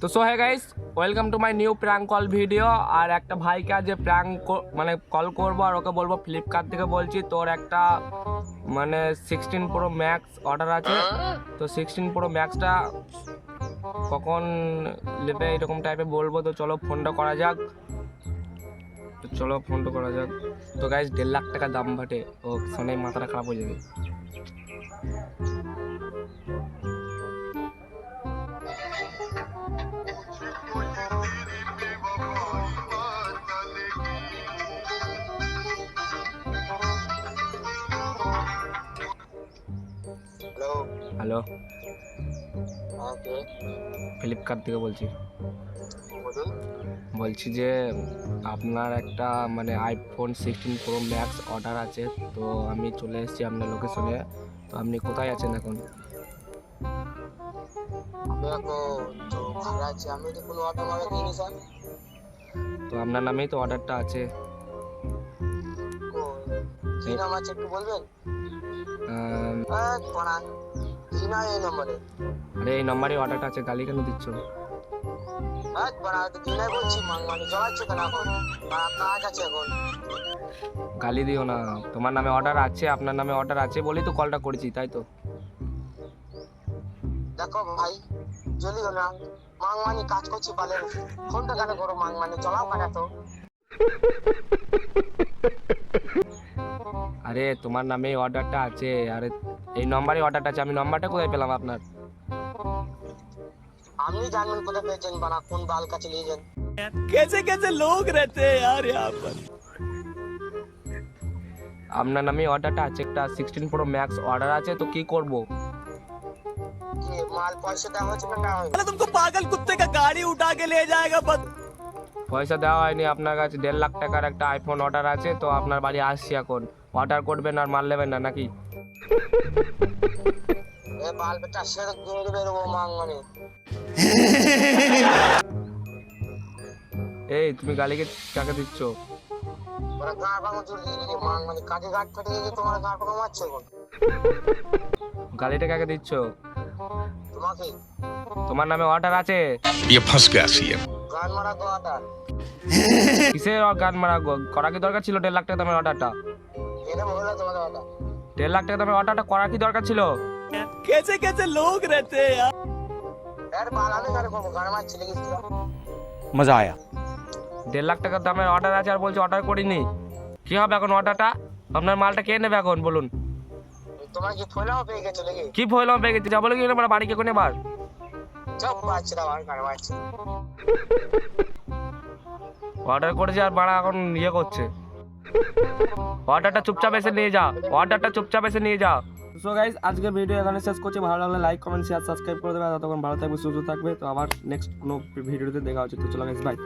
তো so hey guys welcome to my new prank call video আর একটা ভাইকে আজ প্র্যাঙ্ক মানে কল করব, আর ওকে বলব ফ্লিপকার্ট থেকে বলছি, তোর একটা মানে সিক্সটিন প্রো ম্যাক্স অর্ডার আছে। তো সিক্সটিন প্রো ম্যাক্সটা কখন নেবে, এরকম টাইপের বলব, তো চলো ফোনটা করা যাক। তো চলো ফোনটা করা যাক। তো গাইস দেড় লাখ টাকা দাম বাটে। ও শোনে মাথাটা খারাপ হয়ে যাবে। হ্যালো। হ্যালো। হ্যাঁ ফ্লিপকার্ট থেকে বলছি। বলছি যে আপনার একটা মানে iPhone sixteen pro max order আছে তো আমি চলে এসেছি আপনার লোকেশনে তো আপনি কোথায় আছেন এখন? তো আপনার নামেই তো অর্ডারটা আছে। কি নাম আছে একটু বলবেন? আরে এই নম্বরে অর্ডারটা আছে গালি কেন দিচ্ছ? গালি দিও না। তোমার নামে অর্ডার আছে আপনার নামে অর্ডার আছে বলেই তো কলটা করেছি তাই তো? দেখো ভাই জ্বলিও না। মাং মানে কাজ করছি বলে ফোনটা কেন করো মাং মানে চলাও কেন তো আরে তোমার নামে অর্ডারটা আছে আরে এই নম্বরে অর্ডারটা আছে আমি নম্বরটা কোথায় পেলাম আপনার আপনি জানবেন কোথায় পেয়েছেন বানা কোন বাল কাছে নিয়ে যান कैसे कैसे लोग रहते हैं यार यहाँ पर আপনার নামে অর্ডারটা আছে একটা সিক্সটিন প্রো ম্যাক্স অর্ডার আছে তো কি করব কি মাল পয়সা দেওয়া হয়েছে না দেওয়া হয়নি अरे तुमको पागल कुत्ते का गाड़ी उठा के ले जाएगा बस পয়সা দেওয়া হয়নি আপনার কাছে দেড় লাখ টাকার একটা আইফোন অর্ডার আছে তো আপনার বাড়ি আসছি এখন অর্ডার করবেন আর মাল নেবেন না নাকি? এই তুমি গালিকে টাকা দিচ্ছ? গালিটা কাকে দিচ্ছ? তোমার নামে অর্ডার আছে? কিসের গান মারা করা কি দরকার ছিল? দেড় লাখ টাকা দামের অর্ডারটা দেড় লাখ টাকা দামের অর্ডারটা করা কি দরকার ছিল कैसे कैसे लोग रहते हैं यार এর বাল আমি গান করবো গান মারছে লেগেছে তোরা मजा आया দেড় লাখ টাকার দামের অর্ডার আছে আর বলছে অর্ডার করিনি কি হবে এখন অর্ডারটা আপনার মালটা কে নেবে এখন বলুন তোমার কি ফোনও পেয়ে গেছো নাকি কি ভইলাম পেয়ে গেছি যা বলে কি আমার বাড়ি কে কোনে বার সব পাচ্ছে না আমার গান মারছে অর্ডার করেছে আর বাড়া এখন ইয়ে করছে অর্ডারটা চুপচাপ এসে নিয়ে যা, অর্ডারটা চুপচাপ এসে নিয়ে যা। সো গাইজ আজকের ভিডিও এখানে শেষ করছি। ভালো লাগলে লাইক কমেন্ট শেয়ার সাবস্ক্রাইব করে দেবে। ততক্ষণ ভালো থাকবে, সুস্থ থাকবে। তো আবার নেক্সট কোনো ভিডিওতে দেখা হচ্ছে। তো চলো গাইজ বাই